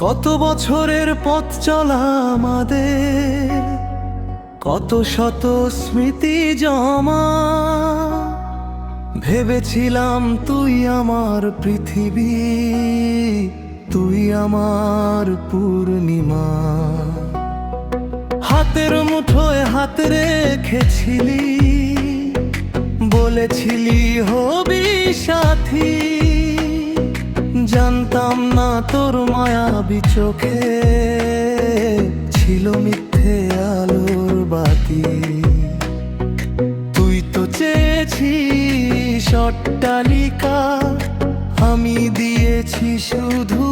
কত বছরের পথ চলা আমাদের? কত শত স্মৃতি জমা? ভেবেছিলাম তুই আমার পৃথিবী, তুই আমার পূর্ণিমা। হাতের মুঠোয় হাত রেখেছিলি, বলেছিলি হবি সাথী। জানতাম না তোর মায়াবী চোখে ছিল মিথ্যে আলোর বাতি। তুই তো চেয়েছিস অট্টালিকা, আমি দিয়েছি শুধু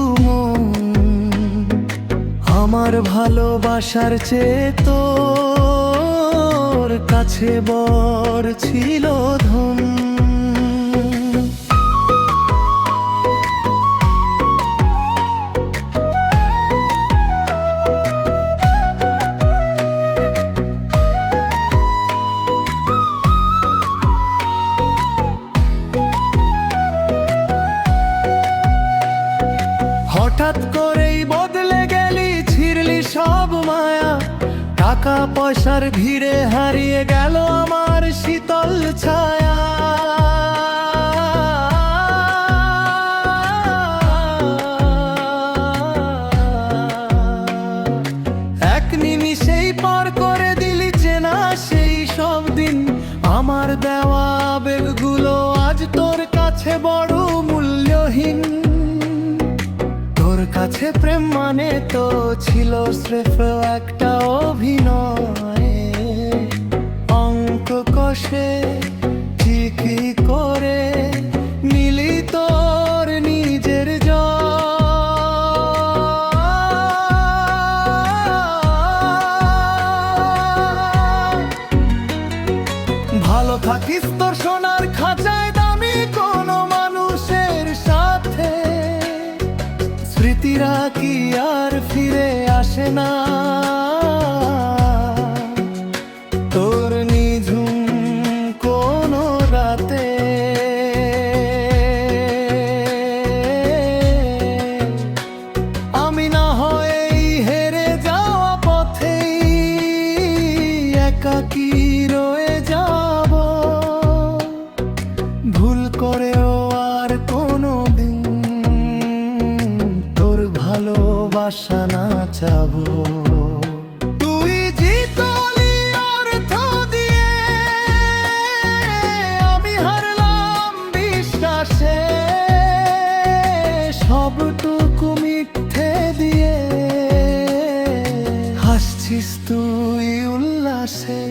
আমার ভালোবাসার চেয়ে তোর কাছে বর ছিল ধন। হঠাৎ করেই বদলে গেলি, ছিড়লি সব মায়া। টাকা পয়সার ভিড়ে হারিয়ে গেল আমার শীতল ছায়া। কাছে প্রেম মানে তো ছিল স্রেফ একটা অভিনয়। অঙ্ক কষে ঠিকই করে মিলি তোর নিজের জয় ভালো থাকিস তোর আর ফিরে আসে না। তোর নিঝুম কোনো রাতে আমি না হয় হেরে যাওয়া পথেই একাকি ভালোবাসা না চাবো। আমি হারলাম বিশ্বাসে। সবটুকু মিথ্যে দিয়ে হাসছিস তুই উল্লাসে।